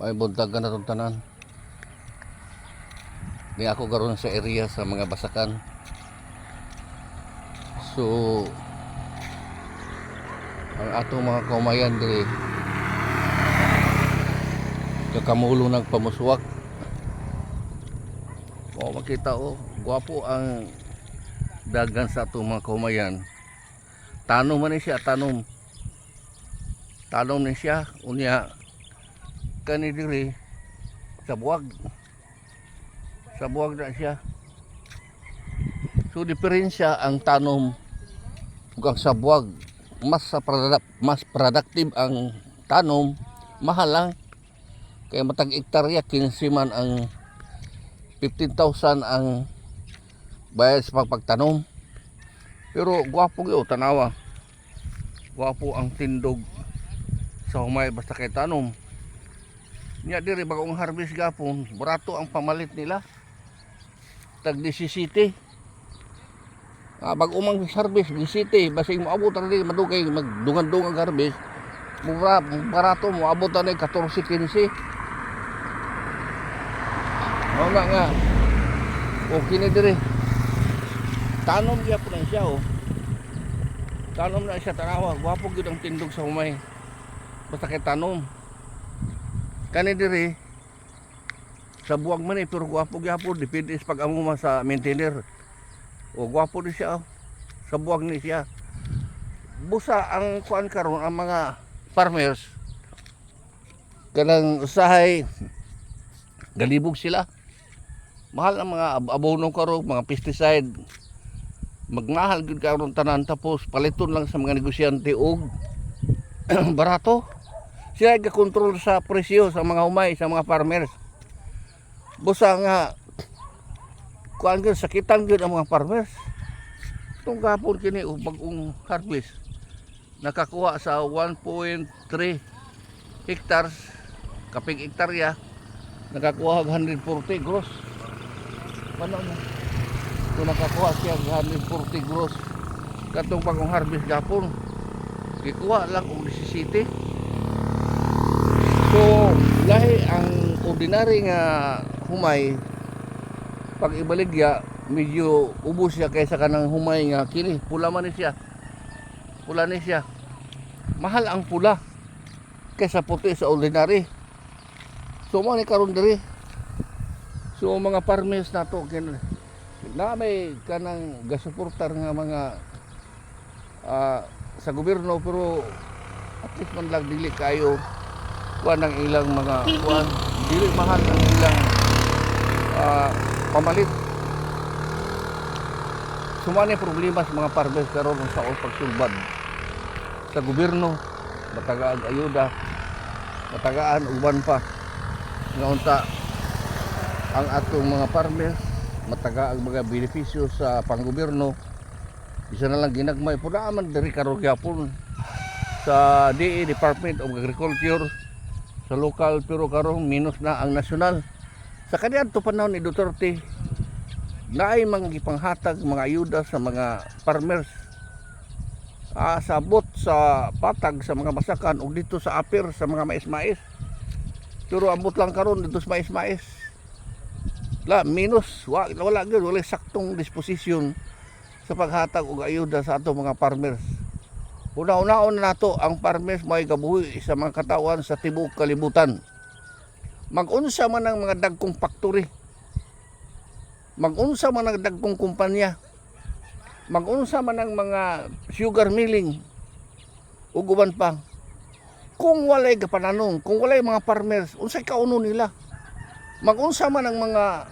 May buntag ka na itong tanan. Di ako karon sa area sa mga basakan. So, ang atong mga kaumayan diri kakamulo ng pamuswak. O makita o, gwapo ang dagan sa atong mga kaumayan. Tanom man ni siya, tanom. Tanom ni siya, unya kani diri sa buwag. Sa buwag na siya. So diferensya ang tanom ang sa buwag. Mas sa product, mas productive ang tanom, mahal lang. Kaya matag ektarya 15 man ang 15,000 ang bayad sa pagpagtanom. Pero gwapo gyud tanawa. Gwapo ang tindog sa humay basta kay tanom. Nya diri bagong harvest gapon, barato ang pamalit nila. Tag 17. Ah, bag umang harvest 17, basig moabot ra diri madugay magdungan-dungan harvest. Mura, barato mo abot na 14 15. Oo nga nga. Okay na diri. Tanom niya po na siya oh. Tanom na siya tanawa. Gwapo gyud ang tindog sa humay. Basta kay tanom. Kani diri sa buwag man eh, pero gwapo gyapon depende sa pag-amo sa maintainer. O gwapo din siya oh. Sa buwag ni siya. Busa ang kuan karon ang mga farmers kanang usahay galibog sila mahal ang mga ab- abono karon mga pesticide magmahal gud karon tanan tapos paliton lang sa mga negosyante og barato sila ga control sa presyo sa mga humay sa mga farmers. Busa nga kuan gyud sakitan gyud ang mga farmers. Itong gapon kini og bagong harvest nakakuha sa 1.3 hectares kaping hektarya nakakuha og 140 gross. Paano mo? Kung nakakuha siya og 140 gross katong pagong harvest gapon gikuha lang og 17 so lahi ang ordinary nga humay pag ibaligya medyo ubos siya kaysa kanang humay nga kini. Pula man ni siya. Pula ni siya. Mahal ang pula kaysa puti sa ordinary. So mo ni karon diri. So mga farmers nato kin na may kanang gasuportar nga mga ah, sa gobyerno pero at least man lang dili kayo kuan ang ilang mga kuan dili mahal ang ilang ah, pamalit. Sumani problema sa mga farmers karon sa pagsulbad sa gobyerno. Matagaan ayuda matagaan uban pa. Nga unta ang atong mga farmers mataga ang mga benepisyo sa panggobyerno. Isa na lang ginagmay po naman dari karon gyapon sa DE Department of Agriculture sa lokal pero karon minus na ang nasyonal. Sa kaniadto panahon ni Duterte naay mga gipanghatag mga ayuda sa mga farmers. Ah, sabot sa patag sa mga masakan ug dito sa apir sa mga mais-mais. Pero ambot lang karon dito sa mais-mais. La minus wa, wala gyud wala saktong disposisyon sa paghatag og ayuda sa ato mga farmers una-unaon na nato ang farmers may gabuhi sa mga katawan sa tibuok kalibutan. Mag-unsa man ang mga dagkong factory. Mag-unsa man ang dagkong kumpanya. Mag-unsa man ang mga sugar milling. Ug uban pa. Kung walay gapananong kung walay mga farmers unsay kauno nila? Mag-unsa man ang mga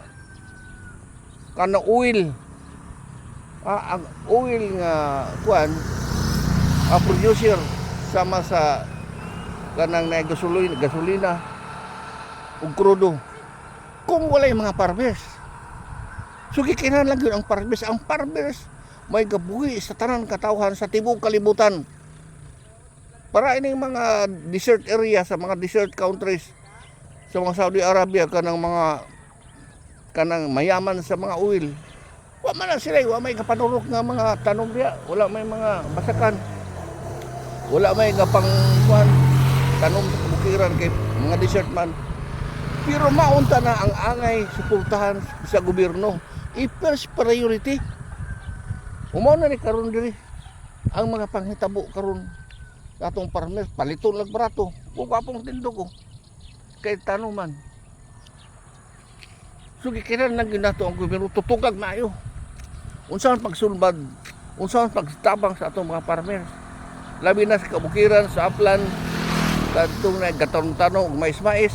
kana oil? Ah, ang oil nga kuan a producer sama sa kanang na gasolina, gasolina ug krudo. Kung walay mga farmers so gikinahanglan lang yun ang farmers ang farmers may gabuhi sa tanan katawhan sa tibuok kalibutan. Para ining mga desert area sa mga desert countries sa mga Saudi Arabia kanang mga kanang mayaman sa mga oil wa man sila wa may kapanurok nga mga tanom diya wala may mga basakan wala may nga pang kuan tanom sa kabukiran kay mga desert man Pero maunta na ang angay suportahan sa gobyerno. I-first priority. Umaw na ni karon diri ang mga panghitabo karon atong farmers paliton lag barato. Ug apong tindog ko. Kay tanuman. So gikinan lang ginato ang gobyerno tutugag maayo. Unsaon pagsulbad, unsaon pagtabang sa atong mga farmers. Labi na sa kabukiran, sa aplan, kadtong na gatanong-tanong mais-mais.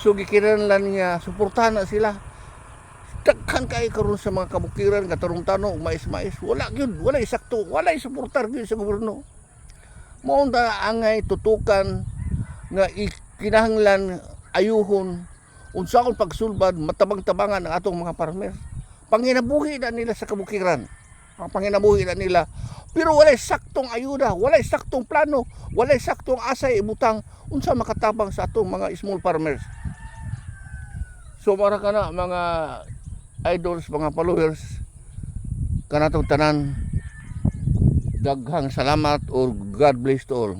So gikinan lang niya suportahan na sila. Daghan kay karon sa mga kabukiran, gatanong-tanong mais-mais. Wala gyud, wala sakto, wala suportar gyud sa gobyerno. Mao ta angay tutukan nga ikinahanglan ayuhon unsaon pagsulbad matabang-tabangan ang atong mga farmer. Panginabuhi na nila sa kabukiran. Ang panginabuhi na nila. Pero walay saktong ayuda, walay saktong plano, walay saktong asay ibutang unsa makatabang sa atong mga small farmers. So para kana mga idols, mga followers kanatong tanan daghang salamat or God bless to all.